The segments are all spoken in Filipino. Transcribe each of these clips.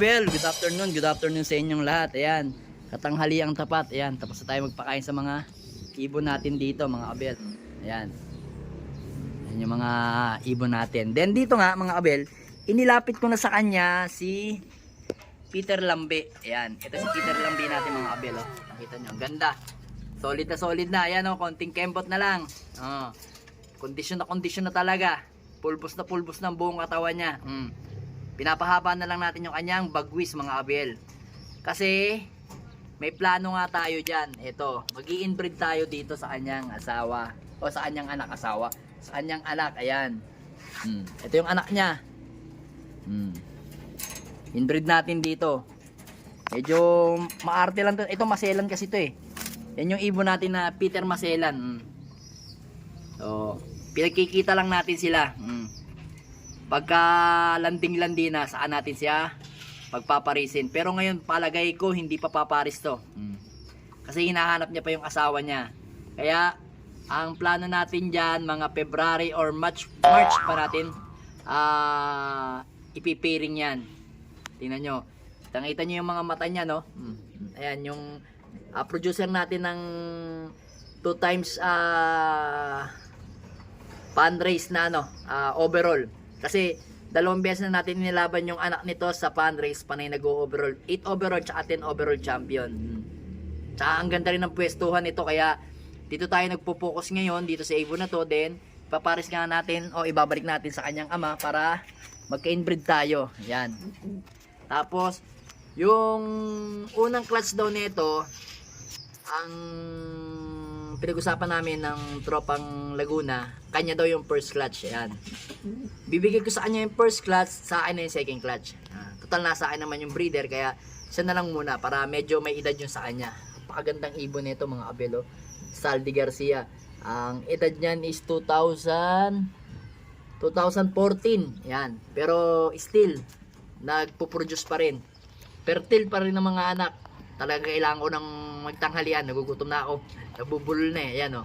Abel, good afternoon, good afternoon sa inyong lahat. Ayan, katanghali ang tapat. Ayan, tapos na tayo magpakain sa mga ibon natin dito, mga Abel. Ayan. Ayan yung mga ibon natin. Then dito nga, mga Abel, inilapit ko na sa kanya si Peter Lambe. Ayan, ito si Peter Lambe natin mga Abel. Oh. Nakita nyo, ang ganda. Solid na solid na. Ayan oh, konting kembot na lang. Oh. Kondisyon na kondisyon na talaga. Pulbos na pulbos ng buong katawan niya. Mm. Pinapahaba na lang natin yung kanyang bagwis mga Abel. Kasi may plano nga tayo dyan. Ito, mag inbreed tayo dito sa kanyang asawa. O sa kanyang anak asawa. Sa kanyang anak, ayan. Mm. Ito yung anak niya. Mm. Inbreed natin dito. Medyo maarte lang to. Ito maselan kasi to eh. Yan yung ibon natin na Peter Maselan. Mm. So, pinagkikita lang natin sila. Mm. Pagka landing-landi na, saan natin siya pagpaparisin. Pero ngayon, palagay ko, hindi pa paparis to. Mm. Kasi hinahanap niya pa yung asawa niya. Kaya, ang plano natin dyan, mga February or March, March pa natin, ah, ipipiring yan. Tingnan nyo. Tangita nyo yung mga mata niya, no? Mm. Ayan, yung ah, producer natin ng two times ah fundraise na ano, ah, overall. Kasi dalawang beses na natin nilaban yung anak nito sa fundraise panay nag-overall. 8 overall tsaka 10 overall champion. Tsaka ang ganda rin ng pwestuhan nito kaya dito tayo nagpo-focus ngayon dito sa Evo na to then paparis nga natin o ibabalik natin sa kanyang ama para magka-inbreed tayo. Yan. Tapos yung unang clutch daw nito ang pinag-usapan namin ng tropang Laguna, kanya daw yung first clutch. Ayan. Bibigay ko sa kanya yung first clutch, sa akin na yung second clutch. Ah, total nasa akin naman yung breeder, kaya siya na lang muna para medyo may edad yung sa kanya. Napakagandang ibon nito mga abelo. Saldi Garcia. Ang edad niyan is 2000 2014. Yan. Pero still nagpo-produce pa rin. Fertile pa rin ng mga anak. Talaga kailangan ko ng magtanghalian. Nagugutom na ako. Nabubulol na eh. Ayan o.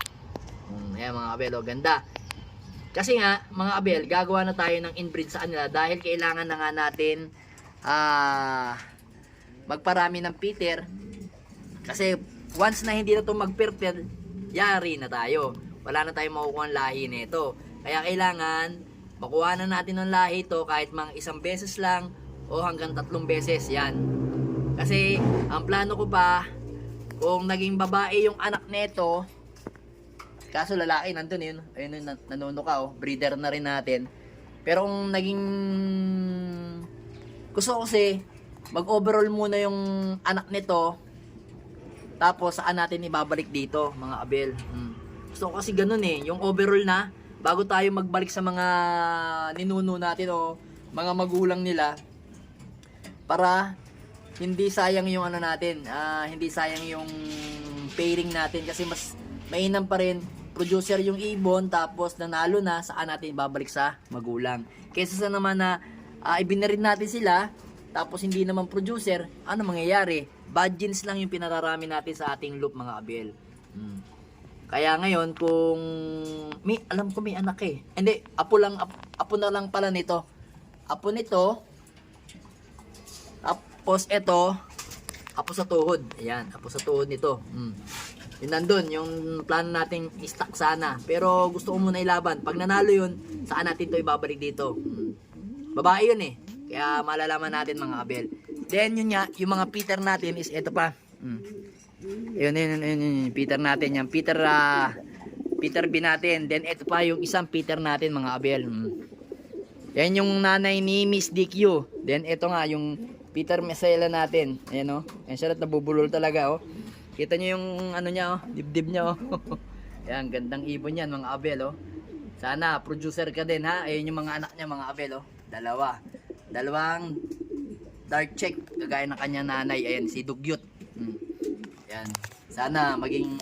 Mm, ayan mga abel. O, ganda. Kasi nga, mga abel, gagawa na tayo ng inbreed sa kanila dahil kailangan na nga natin ah magparami ng Peter. Kasi once na hindi na ito mag-fertile, yari na tayo. Wala na tayong makukuha ng lahi nito. Kaya kailangan makuha na natin ng lahi ito kahit mga isang beses lang o hanggang tatlong beses. Yan. Kasi ang plano ko pa, kung naging babae yung anak nito, kaso lalaki nandun yun, ayun yun, nan- nanuno ka oh, breeder na rin natin. Pero kung naging gusto ko kasi mag-overall muna yung anak nito tapos saan natin ibabalik dito mga abel. Hmm. Gusto ko kasi ganun eh, yung overall na bago tayo magbalik sa mga ninuno natin o mga magulang nila para hindi sayang yung ano natin, ah, hindi sayang yung pairing natin kasi mas mainam pa rin producer yung ibon tapos nanalo na saan natin babalik sa magulang. Kaysa sa naman na uh, ibinarin natin sila tapos hindi naman producer, ano mangyayari? Bad genes lang yung pinararami natin sa ating loop mga abel. Hmm. Kaya ngayon kung may alam ko may anak eh. Hindi, apo lang ap- apo na lang pala nito. Apo nito tapos ito, apo sa tuhod. Ayan, apo sa tuhod nito. Mm. Yun nandun, yung plano nating i-stack sana. Pero gusto ko muna ilaban. Pag nanalo yun, saan natin to ibabalik dito? Mm. Babae yun eh. Kaya malalaman natin mga abel. Then yun nga, yung mga Peter natin is ito pa. Mm. Yun, yun, yun, yun, yun, Peter natin yan. Peter, ah, Peter B natin. Then ito pa yung isang Peter natin mga abel. Mm. Yan yung nanay ni Miss DQ. Then ito nga yung Peter Mesela natin. Ayan oh. Ayan siya nabubulol talaga oh. Kita niyo yung ano niya oh, dibdib niya oh. Ayan, gandang ibon yan mga abel oh. Sana producer ka din ha. Ayan yung mga anak niya mga abel oh. Dalawa. Dalawang dark check kagaya ng kanya nanay. Ayan si Dugyot. Hmm. Ayan. Sana maging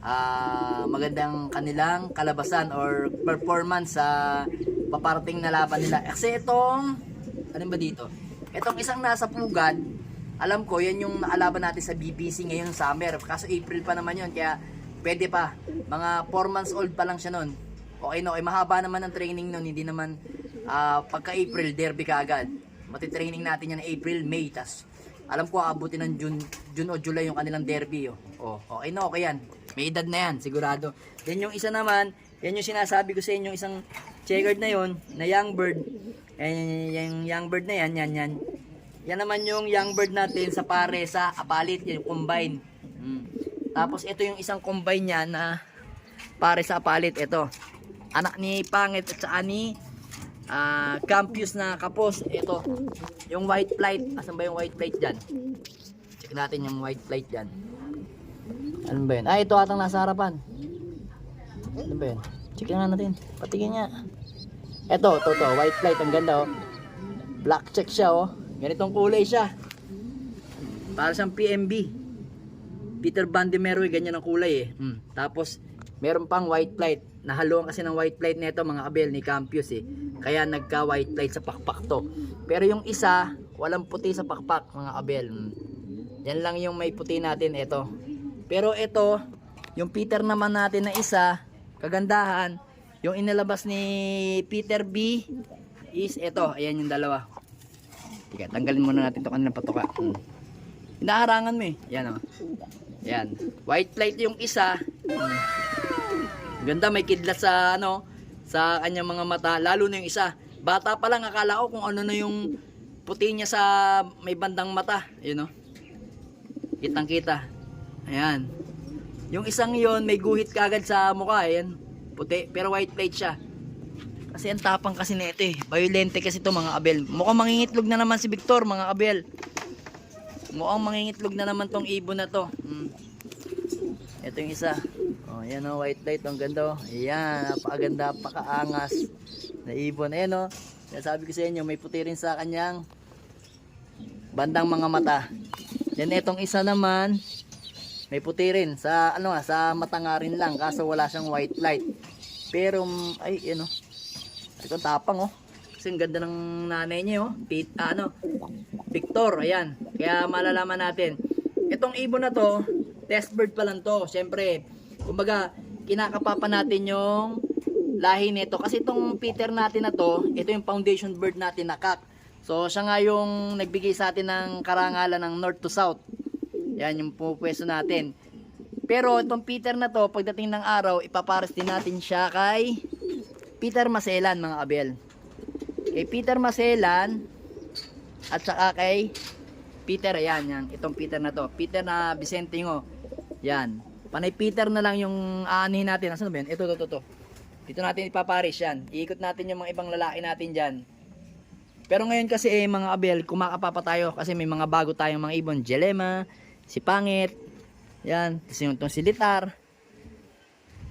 ah magandang kanilang kalabasan or performance sa paparating na laban nila. Kasi itong ano ba dito? Itong isang nasa pugad, alam ko yan yung naalaban natin sa BBC ngayong summer. Kaso April pa naman yun, kaya pwede pa. Mga 4 months old pa lang siya nun. Okay no, okay, mahaba naman ang training nun, hindi naman ah, pagka April derby ka agad. Matitraining natin yan April, May, tas alam ko aabutin ng June, June o July yung kanilang derby. Oh. oh, okay na, okay yan. May edad na yan, sigurado. Then yung isa naman, yan yung sinasabi ko sa inyo, isang checkered na yon na young bird. Yan, yung young bird na yan, yan, yan. Yan naman yung young bird natin sa pare sa apalit, yung combine. Mm. Tapos ito yung isang combine niya na pare sa apalit, ito. Anak ni Pangit at saka ni ah Campus na kapos. Ito, yung white plate. Asan ba yung white plate dyan? Check natin yung white plate dyan. Ano ba yun? Ah, ito atang nasa harapan. Ano ba yun? Check nga natin. Patingin nga. Ito, ito, ito. White plate. Ang ganda, oh. Black check siya, oh. Ganitong kulay siya. Para siyang PMB. Peter Van de Meroy, ganyan ang kulay, eh. Hmm. Tapos, meron pang white plate. Nahaluan kasi ng white plate nito mga kabel ni Campus, eh. Kaya nagka white plate sa pakpak to. Pero yung isa, walang puti sa pakpak, mga kabel. Hmm. Yan lang yung may puti natin, ito. Pero ito, yung Peter naman natin na isa, kagandahan, yung inilabas ni Peter B is ito. Ayan yung dalawa. Tika, tanggalin muna natin to kanilang patuka. Hmm. Hinaharangan mo eh. Yan o. Yan. White plate yung isa. Hmm. Ganda may kidlat sa ano sa kanyang mga mata lalo na yung isa. Bata pa lang akala ko kung ano na yung puti niya sa may bandang mata, you know. Kitang kita. Ayan. Yung isang yon may guhit kagad sa mukha, ayan. Puti, pero white plate siya. Kasi ang tapang kasi nito eh. Violente kasi to mga abel. Mukhang mangingitlog na naman si Victor mga abel. Mukhang mangingitlog na naman tong ibon na to. Hmm. Yung isa. Oh, yan oh, white light. Ang ganda oh. Ayan, napakaganda, napakaangas na ibon. Ayan oh. Kaya sabi ko sa inyo, may puti rin sa kanyang bandang mga mata. Yan itong isa naman, may puti rin sa ano nga, sa mata nga rin lang kaso wala siyang white light. Pero ay ano. Ito tapang oh. Kasi ang ganda ng nanay niya oh. Pit, ah, ano, Victor, ayan. Kaya malalaman natin. Itong ibon na to, test bird pa lang to. Siyempre, kumbaga, kinakapapa natin yung lahi nito. Kasi itong Peter natin na to, ito yung foundation bird natin na kak. So, siya nga yung nagbigay sa atin ng karangalan ng north to south. Yan yung pupwesto natin. Pero itong Peter na to, pagdating ng araw, ipapares din natin siya kay Peter Maselan, mga abel. Kay Peter Maselan, at saka kay Peter, ayan, yan. Itong Peter na to. Peter na Vicentingo. Yan. Panay Peter na lang yung aanihin natin. Nasaan ba yun? Ito, ito, ito, ito. Dito natin ipaparis yan. Iikot natin yung mga ibang lalaki natin dyan. Pero ngayon kasi eh, mga abel, kumakapapa tayo kasi may mga bago tayong mga ibon. Jelema, si Pangit, yan. Tapos yung itong si Litar.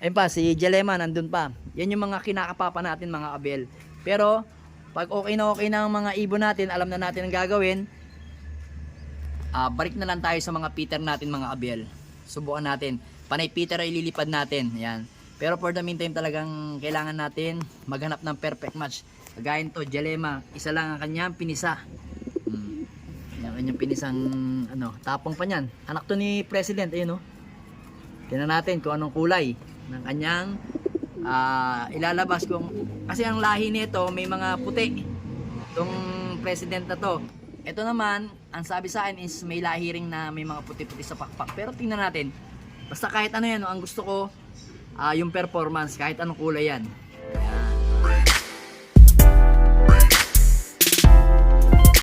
Ayun pa, si Jelema nandun pa. Yan yung mga kinakapapa natin mga abel. Pero, pag okay na okay na ang mga ibon natin, alam na natin ang gagawin, ah balik na lang tayo sa mga Peter natin mga abel. Subukan natin. Panay Peter ay lilipad natin. Yan. Pero for the meantime talagang kailangan natin maghanap ng perfect match. Kagaya to, Jelema, isa lang ang kanyang pinisa. Ang kanyang pinisang ano, tapong pa niyan. Anak to ni President, ayun no. Tingnan natin kung anong kulay ng kanyang ah, ilalabas kung kasi ang lahi nito may mga puti. Itong president na to. Ito naman, ang sabi sa akin is may lahi ring na may mga puti-puti sa pakpak. Pero tingnan natin. Basta kahit ano yan, no, ang gusto ko ah, yung performance kahit anong kulay yan.